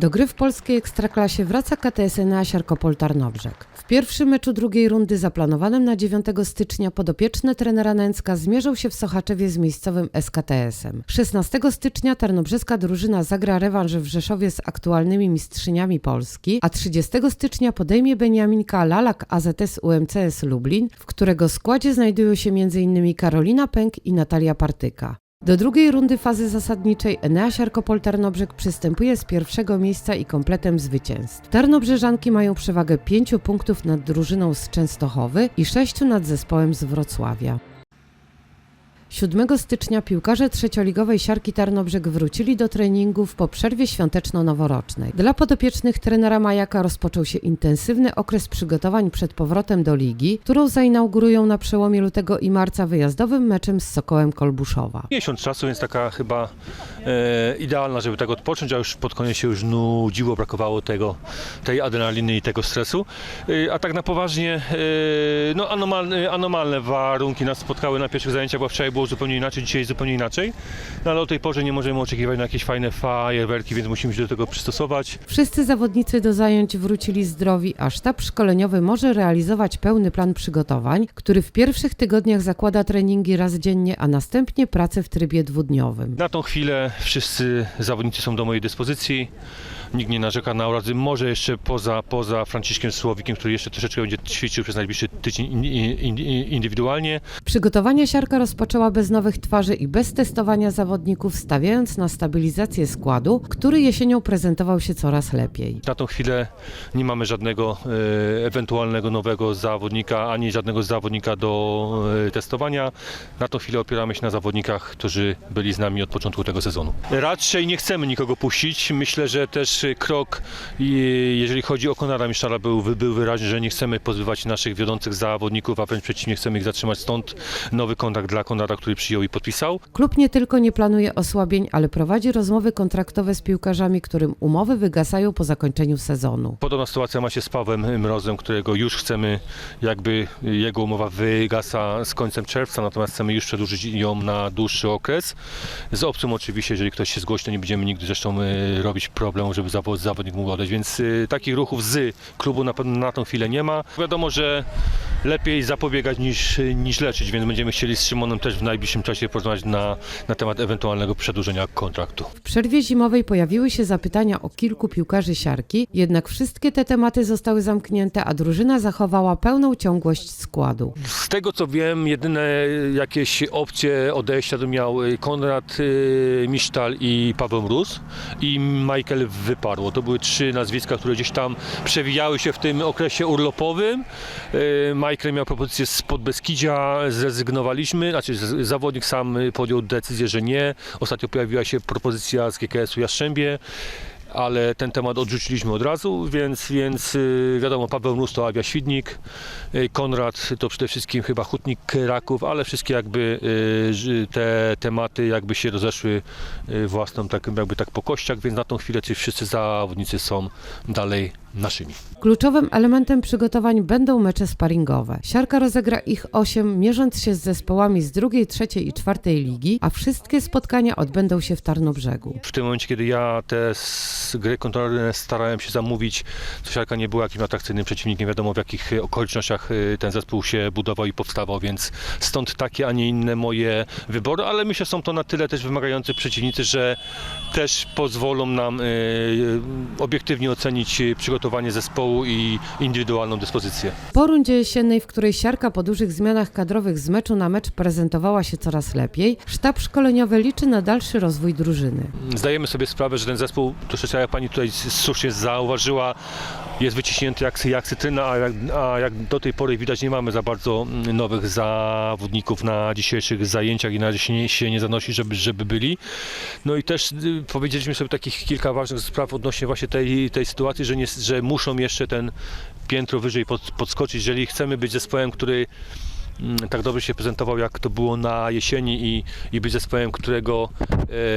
Do gry w polskiej Ekstraklasie wraca KTS Enea Siarkopol Tarnobrzeg. W pierwszym meczu drugiej rundy zaplanowanym na 9 stycznia podopieczne trenera Nęcka zmierzą się w Sochaczewie z miejscowym SKTS-em. 16 stycznia tarnobrzeska drużyna zagra rewanż w Rzeszowie z aktualnymi mistrzyniami Polski, a 30 stycznia podejmie Beniaminka Lalak AZS UMCS Lublin, w którego składzie znajdują się m.in. Karolina Pęk i Natalia Partyka. Do drugiej rundy fazy zasadniczej Enea Siarkopol Tarnobrzeg przystępuje z pierwszego miejsca i kompletem zwycięstw. Tarnobrzeżanki mają przewagę 5 punktów nad drużyną z Częstochowy i 6 nad zespołem z Wrocławia. 7 stycznia piłkarze trzecioligowej Siarki Tarnobrzeg wrócili do treningów po przerwie świąteczno-noworocznej. Dla podopiecznych trenera Majaka rozpoczął się intensywny okres przygotowań przed powrotem do ligi, którą zainaugurują na przełomie lutego i marca wyjazdowym meczem z Sokołem Kolbuszowa. Miesiąc czasu, więc taka chyba e, idealna, żeby tak odpocząć, a już pod koniec się już nudziło, brakowało tego, tej adrenaliny i tego stresu. E, a tak na poważnie, e, no anomalne, anomalne warunki nas spotkały na pierwszych zajęciach, bo wczoraj było zupełnie inaczej, dzisiaj zupełnie inaczej. No ale o tej porze nie możemy oczekiwać na jakieś fajne fajerwerki, więc musimy się do tego przystosować. Wszyscy zawodnicy do zajęć wrócili zdrowi, a sztab szkoleniowy może realizować pełny plan przygotowań, który w pierwszych tygodniach zakłada treningi raz dziennie, a następnie pracę w trybie dwudniowym. Na tą chwilę wszyscy zawodnicy są do mojej dyspozycji. Nikt nie narzeka na urazy. Może jeszcze poza, poza Franciszkiem Słowikiem, który jeszcze troszeczkę będzie ćwiczył przez najbliższy tydzień in, in, in, indywidualnie. Przygotowania siarka rozpoczęła bez nowych twarzy i bez testowania zawodników, stawiając na stabilizację składu, który jesienią prezentował się coraz lepiej. Na tą chwilę nie mamy żadnego e, ewentualnego nowego zawodnika, ani żadnego zawodnika do e, testowania. Na tą chwilę opieramy się na zawodnikach, którzy byli z nami od początku tego sezonu. Raczej nie chcemy nikogo puścić. Myślę, że też krok, i jeżeli chodzi o Konrada Miszczala, był, był wyraźny, że nie chcemy pozbywać naszych wiodących zawodników, a wręcz przeciwnie, chcemy ich zatrzymać. Stąd nowy kontakt dla Konrada, który przyjął i podpisał. Klub nie tylko nie planuje osłabień, ale prowadzi rozmowy kontraktowe z piłkarzami, którym umowy wygasają po zakończeniu sezonu. Podobna sytuacja ma się z Pawłem Mrozem, którego już chcemy, jakby jego umowa wygasa z końcem czerwca, natomiast chcemy już przedłużyć ją na dłuższy okres. Z opcją oczywiście, jeżeli ktoś się zgłosi, to nie będziemy nigdy zresztą y, robić problemu, żeby zawodnik mógł odejść, więc y, takich ruchów z klubu na pewno na tą chwilę nie ma. Wiadomo, że lepiej zapobiegać niż, niż leczyć, więc będziemy chcieli z Szymonem też w najbliższym czasie porozmawiać na, na temat ewentualnego przedłużenia kontraktu. W przerwie zimowej pojawiły się zapytania o kilku piłkarzy siarki, jednak wszystkie te tematy zostały zamknięte, a drużyna zachowała pełną ciągłość składu. Z tego co wiem, jedyne jakieś opcje odejścia to miał y, Konrad y, Misztal i Paweł Mróz i Michael wyparło. To były trzy nazwiska, które gdzieś tam przewijały się w tym okresie urlopowym. Y, Michael miał propozycję z Podbeskidzia, zrezygnowaliśmy, znaczy zawodnik sam podjął decyzję, że nie. Ostatnio pojawiła się propozycja z GKS-u Jastrzębie ale ten temat odrzuciliśmy od razu, więc, więc y, wiadomo, Paweł Mróz to Awia Świdnik, y, Konrad to przede wszystkim chyba Hutnik Raków, ale wszystkie jakby y, te tematy jakby się rozeszły własną tak, jakby tak po kościach, więc na tą chwilę ci wszyscy zawodnicy są dalej naszymi. Kluczowym elementem przygotowań będą mecze sparingowe. Siarka rozegra ich 8, mierząc się z zespołami z drugiej, trzeciej i czwartej ligi, a wszystkie spotkania odbędą się w Tarnobrzegu. W tym momencie, kiedy ja te gry kontrolne starałem się zamówić, Siarka nie była jakimś atrakcyjnym przeciwnikiem, wiadomo w jakich okolicznościach y, ten zespół się budował i powstawał, więc stąd takie, a nie inne moje wybory, ale myślę, że są to na tyle też wymagający przeciwnicy, że też pozwolą nam y, y, obiektywnie ocenić y, przygotowanie zespołu i indywidualną dyspozycję. Po rundzie jesiennej, w której siarka po dużych zmianach kadrowych z meczu na mecz prezentowała się coraz lepiej, sztab szkoleniowy liczy na dalszy rozwój drużyny. Zdajemy sobie sprawę, że ten zespół, troszeczkę jak pani tutaj słusznie zauważyła, jest wyciśnięty jak, jak cytryna, a jak, a jak do tej pory widać nie mamy za bardzo mm, nowych zawodników na dzisiejszych zajęciach i na razie się nie, zanosi, żeby, żeby byli. No i też y, powiedzieliśmy sobie takich kilka ważnych spraw odnośnie właśnie tej, tej sytuacji, że, nie, że muszą jeszcze ten piętro wyżej pod, podskoczyć, jeżeli chcemy być zespołem, który tak dobrze się prezentował, jak to było na jesieni i, i być zespołem, którego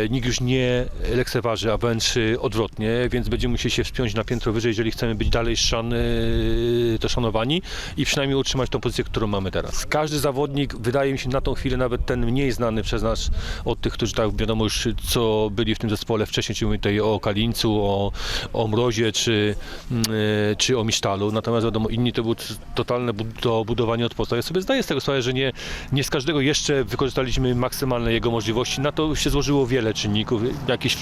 e, nikt już nie lekceważy, a wręcz e, odwrotnie, więc będziemy musieli się wspiąć na piętro wyżej, jeżeli chcemy być dalej szan, e, to szanowani i przynajmniej utrzymać tą pozycję, którą mamy teraz. Każdy zawodnik, wydaje mi się na tą chwilę, nawet ten mniej znany przez nas od tych, którzy tak wiadomo już co byli w tym zespole wcześniej, czyli mówię tutaj o Kalińcu, o, o Mrozie czy, mm, e, czy o Misztalu, natomiast wiadomo inni to było totalne bu- to budowanie od podstaw. Ja sobie zdaję z tego sprawę, że nie, nie z każdego jeszcze wykorzystaliśmy maksymalne jego możliwości. Na to się złożyło wiele czynników. Jakieś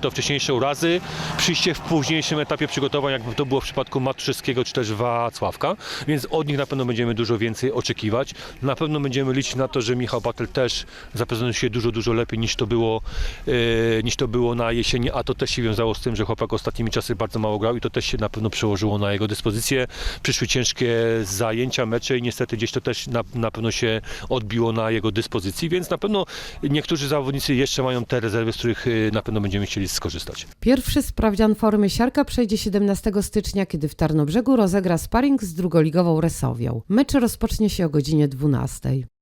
to wcześniejsze urazy, przyjście w późniejszym etapie przygotowań, jak to było w przypadku Matuszewskiego czy też Wacławka, więc od nich na pewno będziemy dużo więcej oczekiwać. Na pewno będziemy liczyć na to, że Michał Batel też zaprezentuje się dużo, dużo lepiej niż to było, e, niż to było na jesieni, a to też się wiązało z tym, że chłopak ostatnimi czasy bardzo mało grał i to też się na pewno przełożyło na jego dyspozycję. Przyszły ciężkie zajęcia, mecze i niestety gdzieś to też na, na pewno się odbiło na jego dyspozycji, więc na pewno niektórzy zawodnicy jeszcze mają te rezerwy, z których e, na pewno będziemy chcieli skorzystać. Pierwszy sprawdzian formy siarka przejdzie 17 stycznia, kiedy w Tarnobrzegu rozegra sparring z drugoligową Resowią. Mecz rozpocznie się o godzinie 12.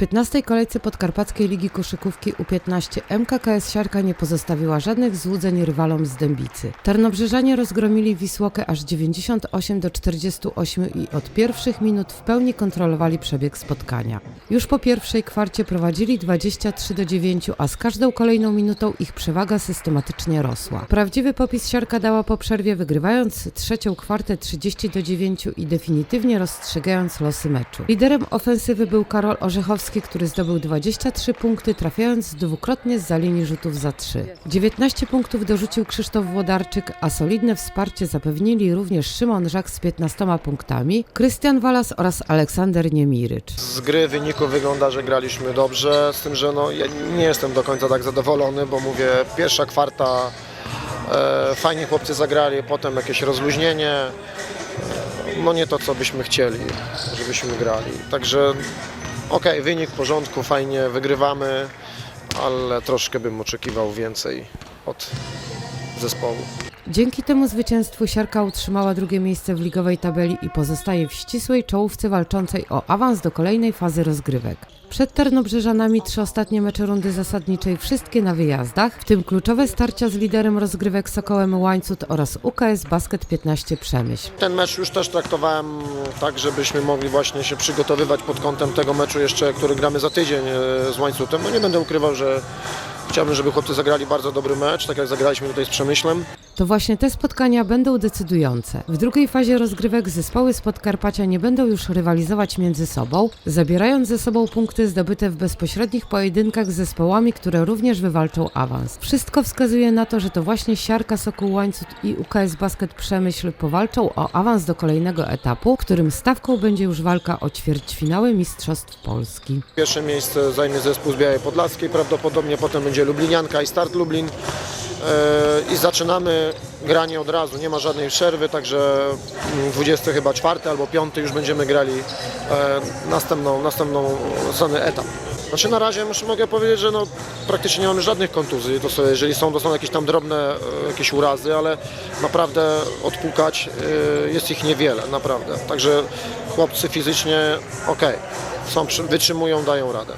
W 15. kolejce Podkarpackiej Ligi Koszykówki U15 MKKS Siarka nie pozostawiła żadnych złudzeń rywalom z Dębicy. Tarnobrzeżanie rozgromili Wisłokę aż 98 do 48 i od pierwszych minut w pełni kontrolowali przebieg spotkania. Już po pierwszej kwarcie prowadzili 23 do 9, a z każdą kolejną minutą ich przewaga systematycznie rosła. Prawdziwy popis Siarka dała po przerwie, wygrywając trzecią kwartę 30 do 9 i definitywnie rozstrzygając losy meczu. Liderem ofensywy był Karol Orzechowski, który zdobył 23 punkty, trafiając dwukrotnie z za linii rzutów za 3. 19 punktów dorzucił Krzysztof Włodarczyk, a solidne wsparcie zapewnili również Szymon Żak z 15 punktami, Krystian Walas oraz Aleksander Niemirycz. Z gry wyniku wygląda, że graliśmy dobrze, z tym, że no, ja nie jestem do końca tak zadowolony, bo mówię, pierwsza kwarta e, fajnie chłopcy zagrali, potem jakieś rozluźnienie, e, no nie to, co byśmy chcieli, żebyśmy grali. Także okej, wynik w porządku, fajnie, wygrywamy, ale troszkę bym oczekiwał więcej od zespołu. Dzięki temu zwycięstwu Siarka utrzymała drugie miejsce w ligowej tabeli i pozostaje w ścisłej czołówce walczącej o awans do kolejnej fazy rozgrywek. Przed Tarnobrzeżanami trzy ostatnie mecze rundy zasadniczej, wszystkie na wyjazdach, w tym kluczowe starcia z liderem rozgrywek Sokołem Łańcut oraz UKS Basket 15 Przemyśl. Ten mecz już też traktowałem tak, żebyśmy mogli właśnie się przygotowywać pod kątem tego meczu jeszcze, który gramy za tydzień e, z Łańcutem. No nie będę ukrywał, że chciałbym, żeby chłopcy zagrali bardzo dobry mecz, tak jak zagraliśmy tutaj z Przemyślem. To właśnie te spotkania będą decydujące. W drugiej fazie rozgrywek zespoły z Podkarpacia nie będą już rywalizować między sobą, zabierając ze sobą punkty zdobyte w bezpośrednich pojedynkach z zespołami, które również wywalczą awans. Wszystko wskazuje na to, że to właśnie Siarka, Sokół Łańcut i UKS Basket Przemyśl powalczą o awans do kolejnego etapu, którym stawką będzie już walka o ćwierćfinały Mistrzostw Polski. Pierwsze miejsce zajmie zespół z Białej Podlaskiej, prawdopodobnie potem będzie Lublinianka i Start Lublin. E, I zaczynamy granie od razu, nie ma żadnej przerwy, także mm, 20 chyba czwarty albo piąty już będziemy grali e, następną, następną, następny etap. Znaczy na razie już mogę powiedzieć, że no, praktycznie nie mamy żadnych kontuzji, to są, jeżeli są, to są jakieś tam drobne e, jakieś urazy, ale naprawdę odpukać e, jest ich niewiele, naprawdę. Także chłopcy fizycznie ok, są, wytrzymują, dają radę.